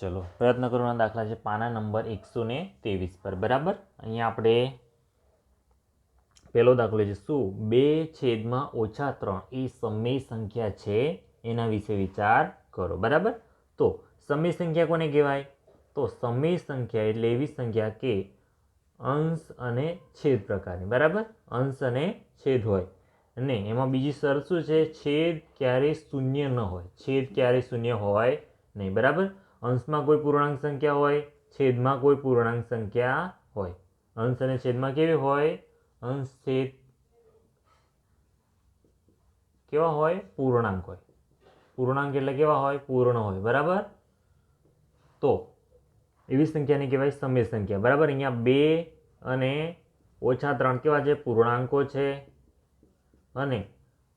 ચલો, પ્રયત્ન કરવાના દાખલા છે પાના નંબર એકસો ને ત્રેવીસ પર, બરાબર? અહીંયા આપણે પહેલો દાખલો છે શું બે છેદમાં ઓછા ત્રણ, એ સમય સંખ્યા છે, એના વિશે વિચાર કરો, બરાબર? તો સમય સંખ્યા કોને કહેવાય? તો સમય સંખ્યા એટલે એવી સંખ્યા કે અંશ અને છેદ પ્રકારની, બરાબર? અંશ અને છેદ હોય. અને એમાં બીજી શરત શું છે? છેદ ક્યારેય શૂન્ય ન હોય. છેદ ક્યારેય શૂન્ય હોય નહીં, બરાબર? અંશમાં કોઈ પૂર્ણાંક સંખ્યા હોય છેદમાં કોઈ પૂર્ણાંક સંખ્યા હોય અંશ અને છેદમાં કેવી હોય અંશ છેદ કેવા હોય પૂર્ણાંક હોય પૂર્ણાંક એટલે કેવા હોય? પૂર્ણ હોય. બરાબર? તો એવી સંખ્યાને કહેવાય સમય સંખ્યા. બરાબર? અહીંયા બે અને ઓછા ત્રણ કેવા છે? પૂર્ણાંકો છે. અને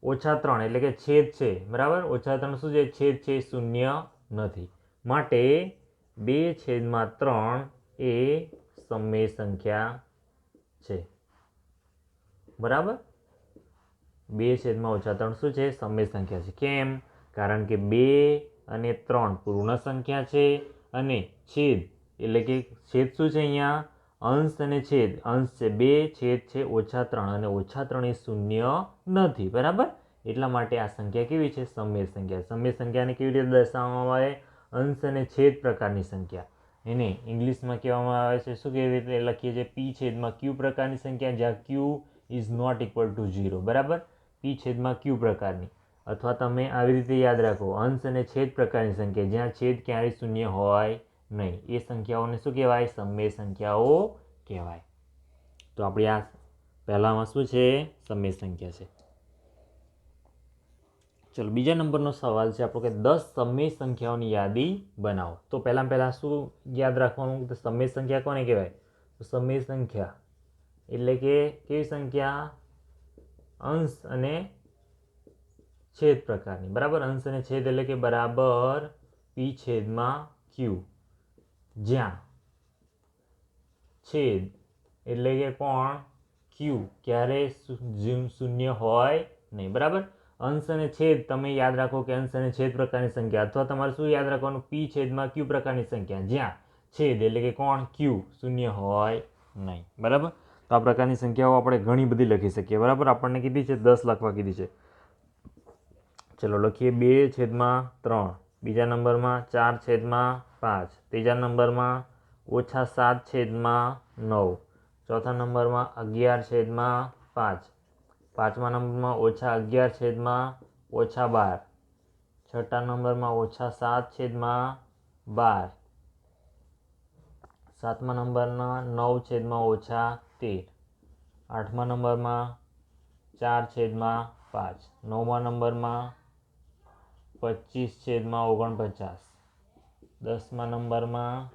ઓછા ત્રણ એટલે કે છેદ છે. બરાબર? ઓછા ત્રણ શું છે? છેદ છે એ શૂન્ય નથી. માટે બે છેદમાં ત્રણ એ સમય સંખ્યા છે. બરાબર? બે છેદમાં ઓછા ત્રણ શું છે? સમય સંખ્યા છે. કેમ? કારણ કે બે અને ત્રણ પૂર્ણ સંખ્યા છે અને છેદ, એટલે કે છેદ શું છે અહીંયા? અંશ અને છેદ. અંશ છે બે, છેદ છે ઓછા ત્રણ અને ઓછા ત્રણ એ શૂન્ય નથી. બરાબર? એટલા માટે આ સંખ્યા કેવી છે? સમય સંખ્યા. સમય સંખ્યાને કેવી રીતે દર્શાવવામાં આવે? અંશ અને છેદ પ્રકારની સંખ્યા. એને ઇંગ્લિશમાં કહેવામાં આવે છે. શું કેવી રીતે લખીએ છીએ? પી છેદમાં ક્યુ પ્રકારની સંખ્યા જ્યાં Q is not equal to zero. બરાબર? પી છેદમાં ક્યુ પ્રકારની. અથવા તમે આવી રીતે યાદ રાખો, અંશ અને છેદ પ્રકારની સંખ્યા. જ્યાં છેદ ક્યારેય શૂન્ય હોય નહીં. એ સંખ્યાઓને શું કહેવાય? સમય સંખ્યાઓ કહેવાય. તો આપણી આ પહેલાંમાં શું છે? સમય સંખ્યા છે. ચલો, બીજા નંબરનો સવાલ છે આપણો કે દસ સમય સંખ્યાઓની યાદી બનાવો. તો પહેલાં પહેલાં શું યાદ રાખવાનું તો સમય સંખ્યા કોને કહેવાય? તો સમય સંખ્યા એટલે કે કેવી સંખ્યા? અંશ અને છેદ પ્રકારની. બરાબર? અંશ અને છેદ એટલે કે બરાબર પી છેદમાં ક્યુ. જ્યાં છેદ એટલે કે કોણ? ક્યુ. ક્યારે શૂન્ય હોય નહીં. બરાબર? અંશ અને છેદ તમે યાદ રાખો કે અંશ અને છેદ પ્રકારની સંખ્યા અથવા તમારે શું યાદ રાખવાનું? પી છેદમાં ક્યુ પ્રકારની સંખ્યા. જ્યાં છેદ એટલે કે કોણ? ક્યુ. શૂન્ય હોય નહીં. બરાબર? તો આ પ્રકારની સંખ્યાઓ આપણે ઘણી બધી લખી શકીએ. બરાબર? આપણને કીધી છે? દસ લખવા કીધી છે. ચલો લખીએ. બે છેદમાં ત્રણ. બીજા નંબરમાં ચાર છેદમાં પાંચ. ત્રીજા નંબરમાં ઓછા સાત છેદમાં નવ. ચોથા નંબરમાં અગિયાર છેદમાં પાંચ. પાંચમા નંબરમાં ઓછા અગિયાર છેદમાં ઓછા બાર. છઠ્ઠા નંબરમાં ઓછા સાત છેદમાં બાર. સાતમા નંબરના નવ છેદમાં ઓછા તેર. આઠમા નંબરમાં ચાર છેદમાં પાંચ. નવમા નંબરમાં પચીસ છેદમાં ઓગણપચાસ. દસમા નંબરમાં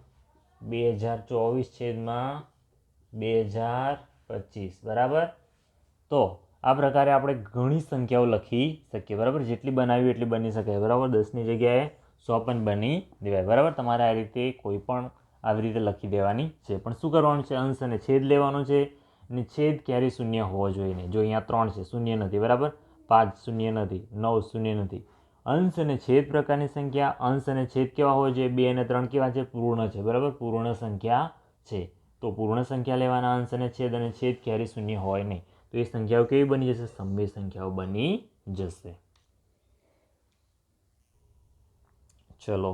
બે હજાર ચોવીસ છેદમાં બે હજાર પચીસ. બરાબર? તો આ પ્રકારે આપણે ઘણી સંખ્યાઓ લખી શકીએ, બરાબર? જેટલી બનાવી એટલી બની શકાય બરાબર? દસની જગ્યાએ સો પણ બની દેવાય. બરાબર? તમારે આ રીતે કોઈ પણ આવી રીતે લખી દેવાની છે. પણ શું કરવાનું છે? અંશ અને છેદ લેવાનો છે. અને છેદ ક્યારેય શૂન્ય હોવો જોઈએ નહીં. જો અહીંયા ત્રણ છે, શૂન્ય નથી, બરાબર? પાંચ શૂન્ય નથી, નવ શૂન્ય નથી. અંશ અને છેદ પ્રકારની સંખ્યા. અંશ અને છેદ કેવા હોય છે બે અને ત્રણ કેવા છે? પૂર્ણ છે, બરાબર? પૂર્ણ સંખ્યા છે. તો પૂર્ણ સંખ્યા લેવાના અંશ અને છેદ અને છેદ ક્યારેય શૂન્ય હોય નહીં. તો એ સંખ્યાઓ કેવી બની જશે? સમય સંખ્યાઓ બની જશે. ચલો.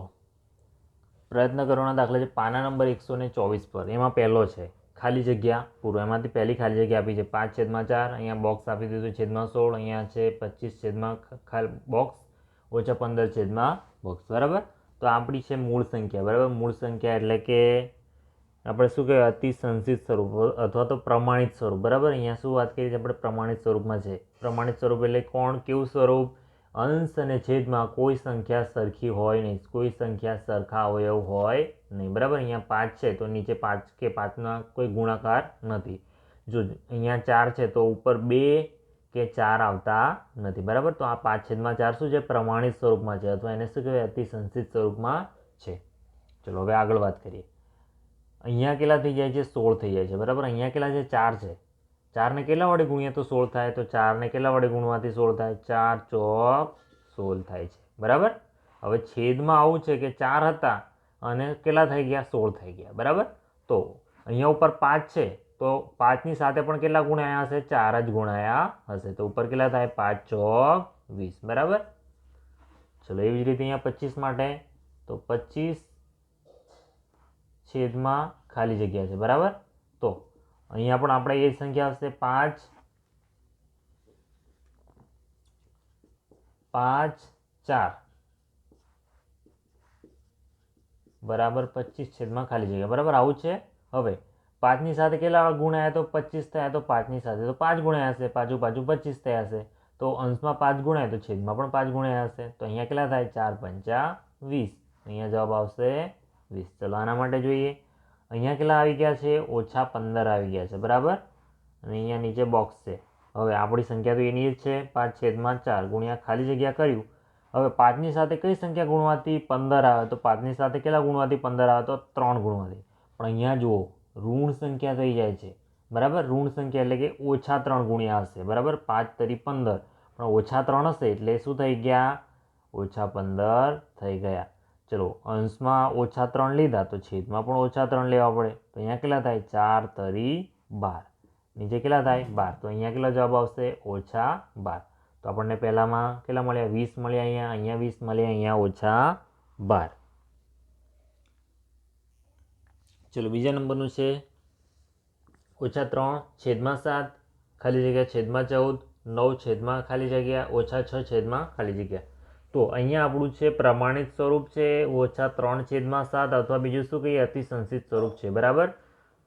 પ્રયત્ન કરવાના દાખલા છે પાના નંબર એકસો ને ચોવીસ પર. એમાં પહેલો છે, ખાલી જગ્યા પૂરો. એમાંથી પહેલી ખાલી જગ્યા આપી છે પાંચ છેદમાં ચાર, અહીંયા બોક્સ આપી દીધું છેદમાં સોળ, અહીંયા છે પચીસ છેદમાં ખાલી બોક્સ ઓછા પંદર છેદમાં બોક્સ બરાબર? તો આપણી છે મૂળ સંખ્યા. બરાબર? મૂળ સંખ્યા એટલે કે આપણે શું કહેવાય, અતિ સંચિત સ્વરૂપ અથવા તો પ્રમાણિત સ્વરૂપ. બરાબર? અહીંયા શું વાત કરીએ છીએ આપણે પ્રમાણિત સ્વરૂપમાં છે. પ્રમાણિત સ્વરૂપ એટલે કોણ, કેવું સ્વરૂપ? અંશ અને છેદમાં કોઈ સંખ્યા સરખી હોય નહીં. કોઈ સંખ્યા સરખા અવયવ હોય નહીં. બરાબર? અહીંયા પાંચ છે, તો નીચે પાંચ કે પાંચના કોઈ ગુણાકાર નથી. જો અહીંયા ચાર છે, તો ઉપર બે કે ચાર આવતા નથી. બરાબર? તો આ પાંચ છેદમાં ચાર શું છે? પ્રમાણિત સ્વરૂપમાં છે, અથવા એને શું કહેવાય? અતિસંસિત સ્વરૂપમાં છે. ચલો, હવે આગળ વાત કરીએ. અહીંયા કેટલા થઈ જાય છે? સોળ થઈ જાય છે, બરાબર? અહીંયા કેટલા છે? ચાર છે. ચારને કેટલા વડે ગુણીએ તો સોળ થાય? તો ચારને કેટલા વડે ગુણવાથી સોળ થાય? ચાર ચોક સોળ થાય છે, બરાબર? હવે છેદમાં આવું છે કે ચાર હતા અને કેટલા થઈ ગયા? સોળ થઈ ગયા, બરાબર? તો અહીંયા ઉપર પાંચ છે, તો પાંચની સાથે પણ કેટલા ગુણાયા હશે? ચાર જ ગુણાયા હશે. તો ઉપર કેટલા થાય? પાંચ ચોક વીસ, બરાબર? ચલો એવી જ રીતે અહીંયા પચીસ માટે. તો પચીસ છેદમાં ખાલી જગ્યા છે, બરાબર? તો અહીંયા પણ આપણે એ જ સંખ્યા આવશે પાંચ પાંચ, ચાર. બરાબર, પચીસ છેદમાં ખાલી જગ્યા, બરાબર? આવું છે? હવે, પાંચની સાથે કેટલા ગુણાયા તો પચીસ થયા તો પાંચની સાથે, તો પાંચ ગુણાયા હશે પાછું પાછું પચીસ થયા હશે. તો અંશમાં પાંચ ગુણાય તો છેદમાં પણ પાંચ ગુણાયા હશે. તો અહીંયા કેટલા થાય? ચાર પંચા વીસ. અહીંયા જવાબ આવશે વીસ. ચલો, આના માટે જોઈએ. અહીંયા કેટલા આવી ગયા છે? ઓછા પંદર આવી ગયા છે, બરાબર? અને અહીંયા નીચે બોક્સ છે. હવે આપણી સંખ્યા તો એની જ છે. પાંચ છેદમાં ચાર ગુણ્યા ખાલી જગ્યા કર્યું. હવે પાંચની સાથે કઈ સંખ્યા ગુણવાથી પંદર આવે? તો પાંચની સાથે કેટલા ગુણવાથી પંદર આવે? તો ત્રણ ગુણવાથી. પણ અહીંયા જુઓ, ઋણ સંખ્યા થઈ જાય છે. બરાબર? ઋણ સંખ્યા એટલે કે ઓછા ત્રણ ગુણ્યા હશે. બરાબર? પાંચ તરી પંદર. પણ ઓછા ત્રણ હશે એટલે શું થઈ ગયા? ઓછા પંદર થઈ ગયા. ચલો, અંશમાં ઓછા ત્રણ લીધા તો છેદમાં પણ ઓછા ત્રણ લેવા પડે. તો અહીંયા કેટલા થાય? ચાર તરી બાર. નીચે કેટલા થાય? બાર. તો અહીંયા કેટલો જવાબ આવશે? ઓછા બાર. તો આપણને પહેલાંમાં કેટલા મળ્યા? વીસ મળ્યા અહીંયા અહીંયા વીસ મળ્યા, અહીંયા ઓછા બાર. ચલો, બીજા નંબરનું છે ઓછા ત્રણ, છેદમાં સાત, ખાલી જગ્યા છેદમાં ચૌદ, નવ છેદમાં ખાલી જગ્યા, ઓછા છ છેદમાં ખાલી જગ્યા. તો અહીંયા આપણું છે પ્રમાણિત સ્વરૂપ છે, ઓછા ત્રણ છેદમાં સાત અથવા બીજું શું કહીએ? અતિસંસિત સ્વરૂપ છે. બરાબર?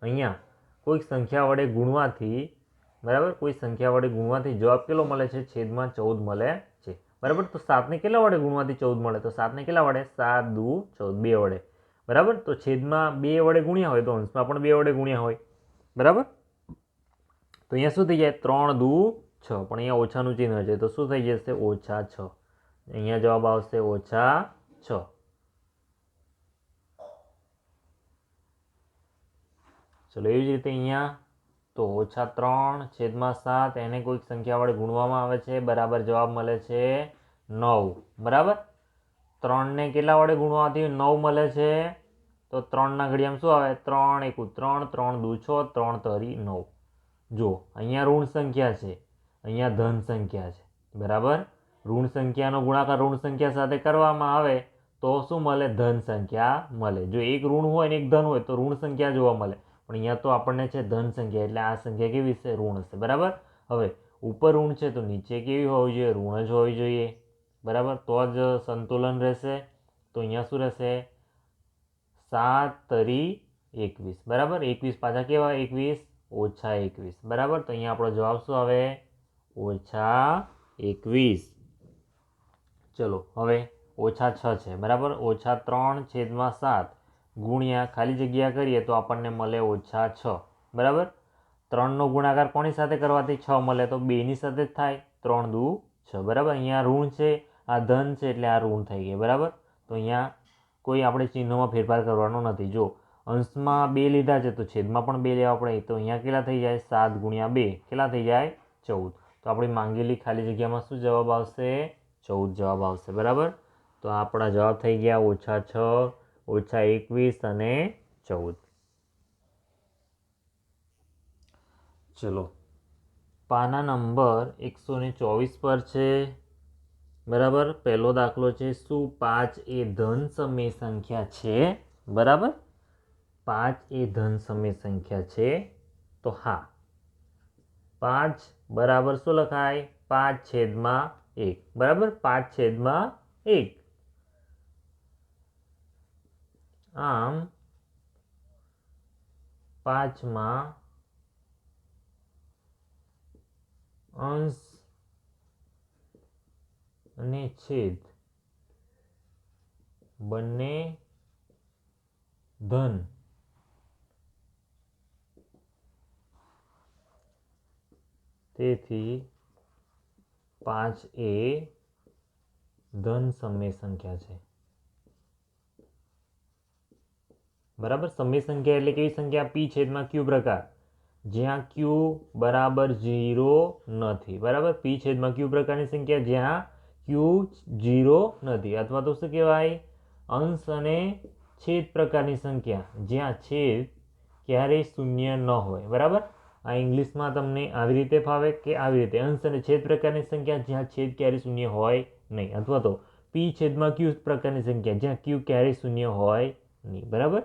અહીંયા કોઈક સંખ્યા વડે ગુણવાથી, બરાબર? કોઈ સંખ્યા વડે ગુણવાથી જવાબ કેટલો મળે છે? છેદમાં ચૌદ મળે છે. બરાબર? તો સાતને કેટલા વડે ગુણવાથી ચૌદ મળે? તો સાતને કેટલા વડે? સાત દુ ચૌદ, બે વડે. બરાબર? તો છેદમાં બે વડે ગુણ્યા હોય તો અંશમાં પણ બે વડે ગુણ્યા હોય. બરાબર? તો અહીંયા શું થઈ જાય? ત્રણ દુ છ. પણ અહીંયા ઓછાનું ચિહ્ન છે. તો શું થઈ જશે? ઓછા છ. અહીંયા જવાબ આવશે ઓછા છ. ચલો એવી જ રીતે અહીંયા તો ઓછા ત્રણ છેદમાં સાત એને કોઈક સંખ્યા વડે ગુણવામાં આવે છે, બરાબર જવાબ મળે છે નવ. બરાબર? ત્રણને કેટલા વડે ગુણવાથી નવ મળે છે? તો ત્રણના ઘડિયામાં શું આવે? ત્રણ એકુ ત્રણ ત્રણ દુ છ, ત્રણ તરી નવ. જો, અહીંયા ઋણ સંખ્યા છે, અહીંયા ધન સંખ્યા છે. બરાબર? ઋણ સંખ્યાનો ગુણાકાર ઋણ સંખ્યા સાથે કરવામાં આવે, તો શું મળે? ધન સંખ્યા મળે. જો એક ઋણ હોય ને એક ધન હોય, તો ઋણ સંખ્યા જોવા મળે. પણ અહીંયા તો આપણને છે ધન સંખ્યા એટલે આ સંખ્યા કેવી છે? ઋણ હશે બરાબર? હવે, ઉપર ઋણ છે તો નીચે કેવી હોવી જોઈએ? ઋણ જ હોવી જોઈએ. બરાબર? તો જ સંતુલન રહેશે. તો અહીંયા શું રહેશે? સાત તરી એકવીસ. બરાબર? એકવીસ પાછા કેવા? એકવીસ? ઓછા એકવીસ. બરાબર? તો અહીંયા આપણો જવાબ શું આવે? ઓછા એકવીસ. ચલો, હવે ઓછા છ છે, બરાબર? ઓછા ત્રણ છેદમાં સાત ગુણ્યા ખાલી જગ્યા કરીએ તો આપણને મળે ઓછા છ, બરાબર? ત્રણનો ગુણાકાર કોની સાથે કરવાથી છ મળે? તો બેની સાથે જ થાય. ત્રણ દુ છ, બરાબર? અહીંયા ઋણ છે, આ ધન છે એટલે આ ઋણ થઈ ગયા, બરાબર? તો અહીંયા કોઈ આપણે ચિહ્નોમાં ફેરફાર કરવાનો નથી. જો અંશમાં બે લીધા છે તો છેદમાં પણ બે લેવા પડે. તો અહીંયા કેટલા થઈ જાય? સાત ગુણ્યા બે. કેટલા થઈ જાય? ચૌદ. તો આપણી માંગેલી ખાલી જગ્યામાં શું જવાબ આવશે? ચૌદ જવાબ આવશે, બરાબર? તો આપણા જવાબ થઈ ગયા ઓછા છ, ઓછા એકવીસ અને ચૌદ. ચલો. પાના નંબર એકસો ને ચોવીસ પર છે, બરાબર? પહેલો દાખલો છે, શું પાંચ એ ધન સમય સંખ્યા છે, બરાબર? પાંચ એ ધન સમય સંખ્યા છે, તો હા. પાંચ બરાબર શું લખાય? પાંચ છેદમાં એક. બરાબર? પાંચ છેદમાં એક. આમ પાંચમાં અંશ અને છેદ બંને ધન. તેથી પાંચ એ ધન સમય સંખ્યા છે. બરાબર? સમય સંખ્યા એટલે કેવી સંખ્યા? પી છેદમાં ક્યુ પ્રકાર. જ્યાં ક્યુ બરાબર ઝીરો નથી. બરાબર? પી છેદમાં ક્યુ પ્રકારની સંખ્યા જ્યાં ક્યુ ઝીરો નથી. અથવા તો શું કહેવાય? અંશ અને છેદ પ્રકારની સંખ્યા. જ્યાં છેદ ક્યારેય શૂન્ય ન હોય. બરાબર? આ ઇંગ્લિશમાં તમને આવી રીતે ફાવે કે આવી રીતે? અંશ અને છેદ પ્રકારની સંખ્યા, જ્યાં છેદ ક્યારેય શૂન્ય હોય નહીં. અથવા તો પી છેદમાં ક્યુ પ્રકારની સંખ્યા, જ્યાં ક્યુ ક્યારેય શૂન્ય હોય નહીં. બરાબર?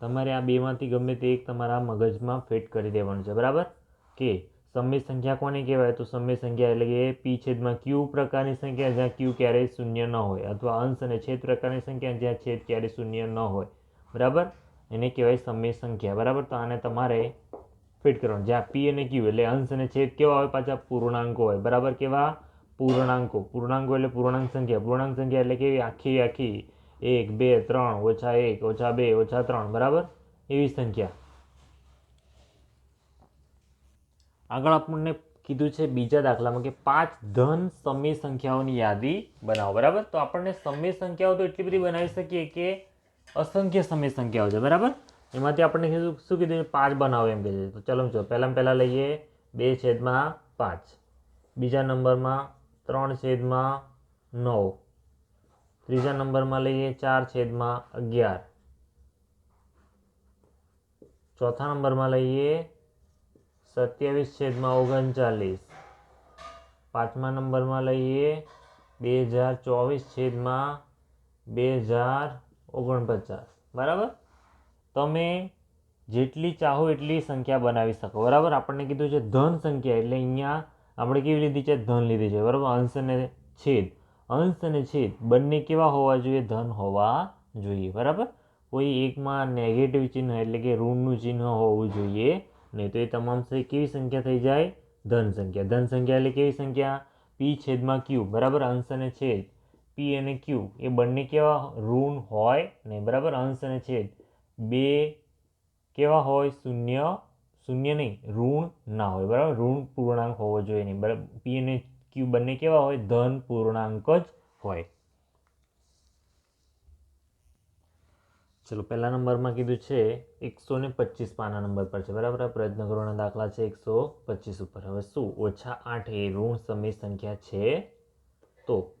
તમારે આ બેમાંથી ગમે તે એક તમારા મગજમાં ફિટ કરી દેવાનું છે. બરાબર? કે સમય સંખ્યા કોને કહેવાય? તો સમય સંખ્યા એટલે કે પી છેદમાં ક્યુ પ્રકારની સંખ્યા, જ્યાં ક્યુ ક્યારેય શૂન્ય ન હોય. અથવા અંશ અને છેદ પ્રકારની સંખ્યા, જ્યાં છેદ ક્યારેય શૂન્ય ન હોય. બરાબર? એને કહેવાય સમય સંખ્યા. બરાબર? તો આને તમારે ફિટ કરવાનું. જ્યાં પી અને ક્યુ એટલે અંશ અને છેદ કેવા હોય? પાછા પૂર્ણાંકો હોય. બરાબર કેવા? પૂર્ણાંકો. પૂર્ણાંકો એટલે પૂર્ણાંક સંખ્યા. પૂર્ણાંક સંખ્યા એટલે કેવી? આખી આખી. એક, બે, ત્રણ, ઓછા એક, ઓછા બે, ઓછા ત્રણ. બરાબર? એવી સંખ્યા. આગળ આપણને કીધું છે બીજા દાખલામાં કે પાંચ ધન સમય સંખ્યાઓની યાદી બનાવો. બરાબર? તો આપણને સમય સંખ્યાઓ તો એટલી બધી બનાવી શકીએ કે અસંખ્ય સમય સંખ્યાઓ છે. બરાબર? એમાંથી આપણને કીધું શું કીધું? છે? પાંચ બનાવો એમ કહે છે તો ચાલો જો પહેલાં પહેલાં લઈએ. બે છેદમાં પાંચ. બીજા નંબરમાં ત્રણ છેદમાં નવ. ત્રીજા નંબરમાં લઈએ ચાર છેદમાં અગિયાર. ચોથા નંબરમાં લઈએ સત્યાવીસ છેદમાં ઓગણચાલીસ. પાંચમા નંબરમાં લઈએ બે હજાર ચોવીસ છેદમાં બે હજાર ઓગણપચાસ. બરાબર? તમે જેટલી ચાહો એટલી સંખ્યા બનાવી શકો. બરાબર? આપણને કીધું છે ધન સંખ્યા, એટલે અહીંયા આપણે કેવી લીધી છે? ધન લીધી છે. બરાબર? અંશ અને છેદ. અંશ અને છેદ બંને કેવા હોવા જોઈએ? ધન હોવા જોઈએ. બરાબર? કોઈ એકમાં નેગેટિવ ચિહ્ન એટલે કે ઋણનું ચિહ્ન હોવું જોઈએ નહીં. તો એ તમામ કેવી સંખ્યા થઈ જાય? ધન સંખ્યા. ધન સંખ્યા એટલે કેવી સંખ્યા? પી છેદમાં ક્યુ બરાબર? અંશ અને છેદ. પી અને ક્યુ એ બંને કેવા? ઋણ હોય નહીં. બરાબર? અંશ અને છેદ. બે કેવા હોય? શૂન્ય. શૂન્ય નહીં, ઋણ ના હોય, બરાબર? ઋણ પૂર્ણાંક હોવો જોઈએ નહીં, બરાબર? પી અને ક્યુ બંને કેવા હોય? ધન પૂર્ણાંક જ હોય. ચલો, પહેલા નંબરમાં કીધું છે, એકસો ને પચીસ પાના નંબર પર છે, બરાબર? પ્રયત્ન કરવાના દાખલા છે એકસો પચીસ ઉપર. હવે શું? ઓછા આઠ એ ઋણ સમય સંખ્યા છે. તો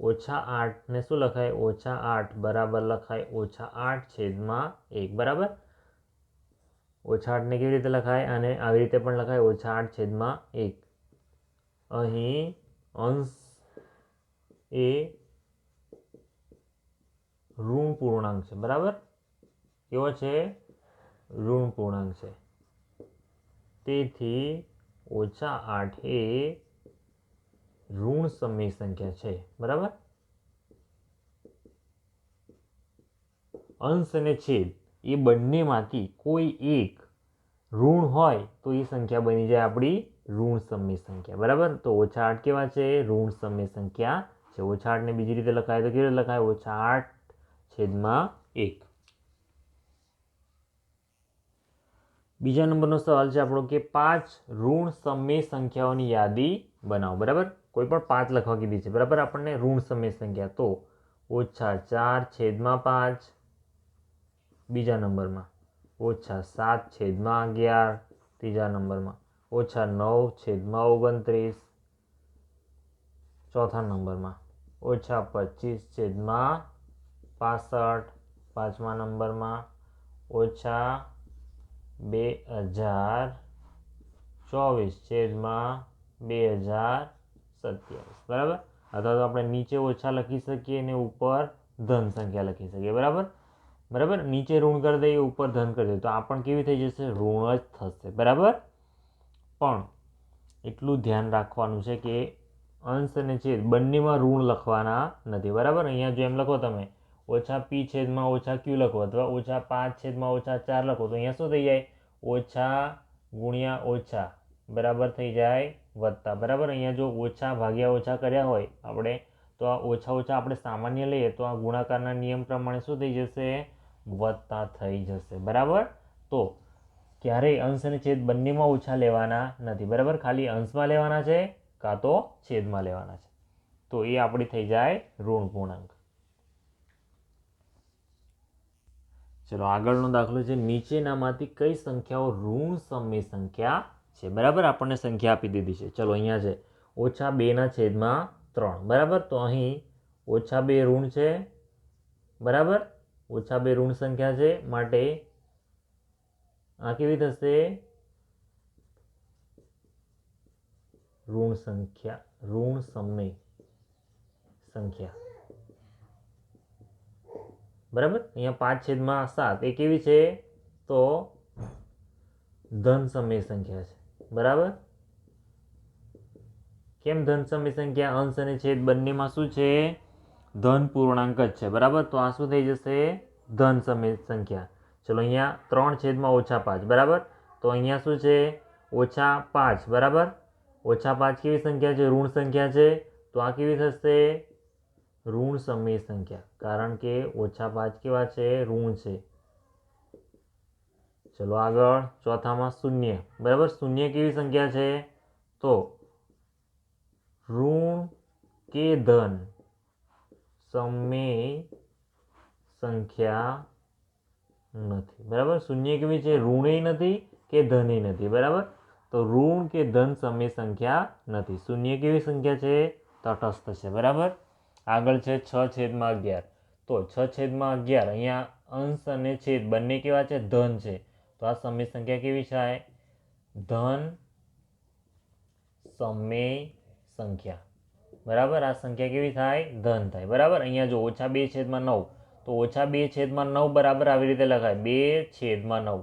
ઓછા આઠને શું લખાય? ઓછા આઠ બરાબર લખાય. ઓછા આઠ છેદમાં એક, બરાબર? ઓછા આઠને કેવી રીતે લખાય? અને આવી રીતે પણ લખાય. ઓછા આઠ છેદમાં એક. અહીં અંશ એ ઋણ પૂર્ણાંક છે, બરાબર? કેવો છે? ઋણ પૂર્ણાંક છે. તેથી ઓછા આઠ એ ઋણ સમય સંખ્યા છે. બરાબર? અંશ અને છેદ, એ બંનેમાંથી કોઈ એક ઋણ હોય તો એ સંખ્યા બની જાય આપણી ઋણ સમય સંખ્યા. બરાબર? તો ઓછા આઠ કેવા છે? ઋણ સમય સંખ્યા છે. ઓછા આઠને બીજી રીતે લખાય તો કેવી રીતે લખાય? ઓછા આઠ છેદમાં એક. બીજા નંબરનો સવાલ છે આપણો કે પાંચ ઋણ સમય સંખ્યાઓની યાદી બનાવો. બરાબર? કોઈ પણ પાંચ લખવા કીધી છે. બરાબર? આપણને ઋણ સમય સંખ્યા. તો ઓછા ચાર છેદમાં પાંચ બીજા નંબરમાં. ઓછા સાત છેદમાં અગિયાર ત્રીજા નંબરમાં. ઓછા નવ છેદમાં ઓગણત્રીસ ચોથા નંબરમાં. ઓછા પચીસ છેદમાં પાસઠ પાંચમા નંબરમાં. ઓછા બે હજાર ચોવીસ છેદમાં બે હજાર સત્યાવીસ બરાબર? અથવા તો આપણે નીચે ઓછા લખી શકીએ અને ઉપર ધન સંખ્યા લખી શકીએ. બરાબર? બરાબર? નીચે ઋણ કરી દઈએ, ઉપર ધન કરી દઈએ. તો આ પણ કેવી થઈ જશે? ઋણ જ થશે. બરાબર? પણ એટલું ધ્યાન રાખવાનું છે કે અંશ અને છેદ બંનેમાં ઋણ લખવાના નથી. બરાબર? અહીંયા જો એમ લખો તમે, ઓછા પી છેદમાં ઓછા ક્યુ લખો અથવા ઓછા પાંચ છેદમાં ઓછા ચાર લખો, તો અહીંયા શું થઈ જાય? ઓછા ગુણ્યા ઓછા બરાબર થઈ જાય વધતા. બરાબર? અહીંયા જો ઓછા ભાગ્યા ઓછા કર્યા હોય આપણે, તો આ ઓછા ઓછા આપણે સામાન્ય લઈએ, તો આ ગુણાકારના નિયમ પ્રમાણે શું થઈ જશે? વધતા થઈ જશે. બરાબર? તો ક્યારેય અંશ અને છેદ બંનેમાં ઓછા લેવાના નથી. બરાબર? ખાલી અંશમાં લેવાના છે કાં તો છેદમાં લેવાના છે. તો એ આપણી થઈ જાય ઋણ પૂર્ણાંક. ચલો, આગળનો દાખલો છે. નીચેનામાંથી કઈ સંખ્યાઓ ઋણ સમય સંખ્યા છે. બરાબર? આપણને સંખ્યા આપી દીધી છે. ચલો, અહીંયા છે. ઓછા બેના છેદમાં ત્રણ. બરાબર? તો અહીં ઓછા બે ઋણ છે. બરાબર? ઓછા બે ઋણ સંખ્યા છે. માટે આ કેવી થશે? ઋણ સંખ્યા. ઋણ સમય સંખ્યા. બરાબર? અહીંયા પાંચ છેદમાં સાત. એ કેવી છે? તો ધન સમય સંખ્યા છે. બરાબર? કેમ ધન સમય સંખ્યા અંશ અને છેદ બંનેમાં શું છે? ધન પૂર્ણાંક જ છે, બરાબર? તો આ શું થઈ જશે? ધન સમય સંખ્યા ચલો અહીંયા ત્રણ છેદમાં ઓછા પાંચ, બરાબર? તો અહીંયા શું છે? ઓછા પાંચ, બરાબર? ઓછા પાંચ કેવી સંખ્યા છે? ઋણ સંખ્યા છે? તો આ કેવી થશે? ઋણ સમય સંખ્યા કારણ કે ઓછા પાંચ કેવા છે? ઋણ છે. ચલો આગળ ચોથામાં શૂન્ય. બરાબર? શૂન્ય કેવી સંખ્યા છે? તો ઋણ કે ધન સમય સંખ્યા નથી. બરાબર? શૂન્ય કેવી છે? ઋણેય નથી કે ધને નથી. બરાબર? તો ઋણ કે ધન સમય સંખ્યા નથી. શૂન્ય કેવી સંખ્યા છે? તટસ્થ છે. બરાબર? આગળ છે છ છેદમાં અગિયાર. તો છ છેદમાં અગિયાર, અહીંયા અંશ અને છેદ બંને કેવા છે? ધન છે. તો આ સમય સંખ્યા કેવી થાય ધન સમય સંખ્યા. બરાબર? આ સંખ્યા કેવી થાય? ધન થાય. બરાબર? અહીંયા જો ઓછા બે છેદમાં નવ, તો ઓછા બે છેદમાં નવ બરાબર આવી રીતે લખાય. બે છેદમાં નવ.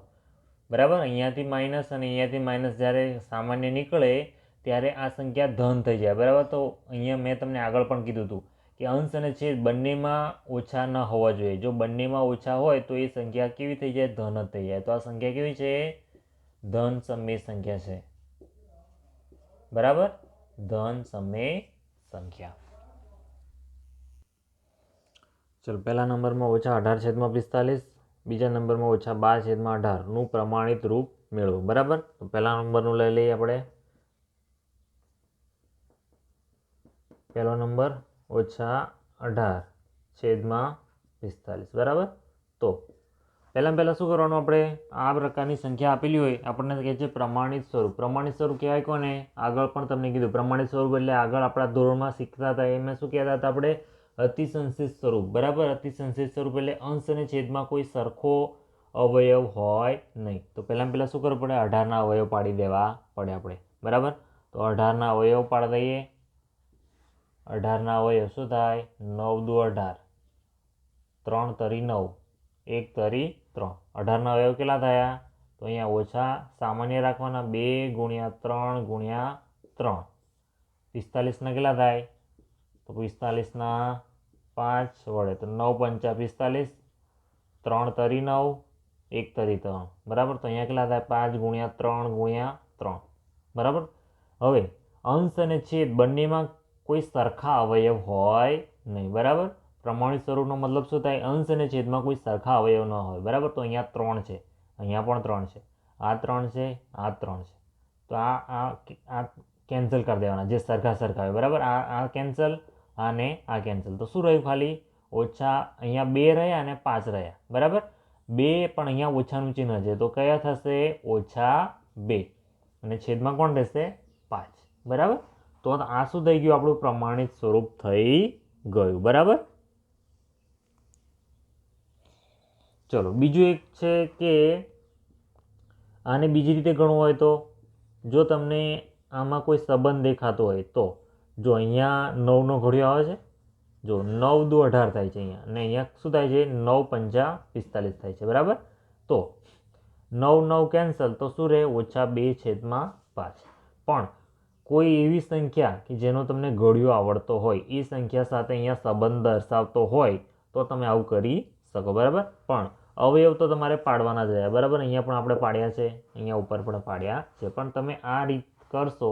બરાબર? અહીંયાથી માઇનસ અને અહીંયાથી માઇનસ જ્યારે સામાન્ય નીકળે, ત્યારે આ સંખ્યા ધન થઈ જાય. બરાબર? તો અહીંયા મેં તમને આગળ પણ કીધું હતું. કે અંશ અને છેદ બંનેમાં ઓછા ન હોવા જોઈએ. જો બંનેમાં ઓછા હોય તો એ સંખ્યા કેવી થઈ જાય? ધન જ થઈ જાય. તો આ સંખ્યા કેવી છે? ધન સમય સંખ્યા છે. બરાબર? ધન સમય સંખ્યા. ચલો, પહેલા નંબરમાં ઓછા અઢાર છેદમાં પિસ્તાલીસ, બીજા નંબરમાં ઓછા બાર છેદમાં અઢારનું પ્રમાણિત રૂપ મેળવો. બરાબર? તો પહેલા નંબરનું લઈ લઈએ આપણે. પહેલો નંબર ઓછા અઢાર છેદમાં પિસ્તાલીસ, બરાબર? તો પહેલાં પહેલાં શું કરવાનું આપણે? આ પ્રકારની સંખ્યા આપેલી હોય, આપણને કહે છે પ્રમાણિત સ્વરૂપ. પ્રમાણિત સ્વરૂપ કહેવાય કોને? આગળ પણ તમને કીધું. પ્રમાણિત સ્વરૂપ એટલે આગળ આપણા ધોરણમાં શીખતા હતા. એમાં શું કહેતા હતા આપણે? અતિસંશિત સ્વરૂપ, બરાબર? અતિસંશિત સ્વરૂપ એટલે અંશ અને છેદમાં કોઈ સરખો અવયવ હોય નહીં. તો પહેલાં પહેલાં શું કરવું પડે? અઢારના અવયવ પાડી દેવા પડે આપણે, બરાબર? તો અઢારના અવયવ પાડી દઈએ. અઢારના અવયવ શું થાય? નવ દુ અઢાર. ત્રણ તરી નવ. એક તરી ત્રણ. અઢારના અવયવ કેટલા થયા? તો અહીંયા ઓછા સામાન્ય રાખવાના બે ગુણ્યા ત્રણ ગુણ્યા ત્રણ. પિસ્તાલીસના કેટલા થાય? તો પિસ્તાલીસના પાંચ વડે તો નવ પંચા પિસ્તાલીસ. ત્રણ તરી નવ, એક તરી ત્રણ. બરાબર? તો અહીંયા કેટલા થાય? પાંચ ગુણ્યા ત્રણ ગુણ્યા ત્રણ. બરાબર? હવે અંશ અને છેદ બંનેમાં કોઈ સરખા અવયવ હોય નહીં, બરાબર? પ્રમાણિત સ્વરૂપનો મતલબ શું થાય? અંશ અને છેદમાં કોઈ સરખા અવયવ ન હોય, બરાબર? તો અહીંયા ત્રણ છે, અહીંયા પણ ત્રણ છે. આ ત્રણ છે, આ ત્રણ છે. તો આ આ આ કેન્સલ કરી દેવાના, જે સરખા સરખા હોય, બરાબર? આ આ કેન્સલ આને આ કેન્સલ તો શું રહ્યું ખાલી? ઓછા અહીંયા બે રહ્યા અને પાંચ રહ્યા, બરાબર? બે પણ અહીંયા ઓછાનું ચિહ્ન છે, તો કયા થશે? ઓછા બે. અને છેદમાં કોણ રહેશે પાંચ, બરાબર? તો આ શું થઈ ગયું? આપણું પ્રમાણિત સ્વરૂપ થઈ ગયું, બરાબર? ચલો, બીજું એક છે કે આને બીજી રીતે ગણવું હોય તો, જો તમને આમાં કોઈ સંબંધ દેખાતો હોય તો, જો અહીંયા નવનો ઘડિયો આવે છે, જો નવ દુ અઢાર થાય છે અહીંયા, અને અહીંયા શું થાય છે? નવ પંચા પિસ્તાલીસ થાય છે, બરાબર? તો નવ નવ કેન્સલ, તો શું રહે? ઓછા બે છેદમાં પાંચ. પણ કોઈ એવી સંખ્યા કે જેનો તમને ઘડિયો આવડતો હોય, એ સંખ્યા સાથે અહીંયા સંબંધ દર્શાવતો હોય, તો તમે આવું કરી શકો, બરાબર? પણ અવયવ તો તમારે પાડવાના જ રહ્યા, બરાબર? અહીંયા પણ આપણે પાડ્યા છે, અહીંયા ઉપર પણ પાડ્યા છે, પણ તમે આ રીત કરશો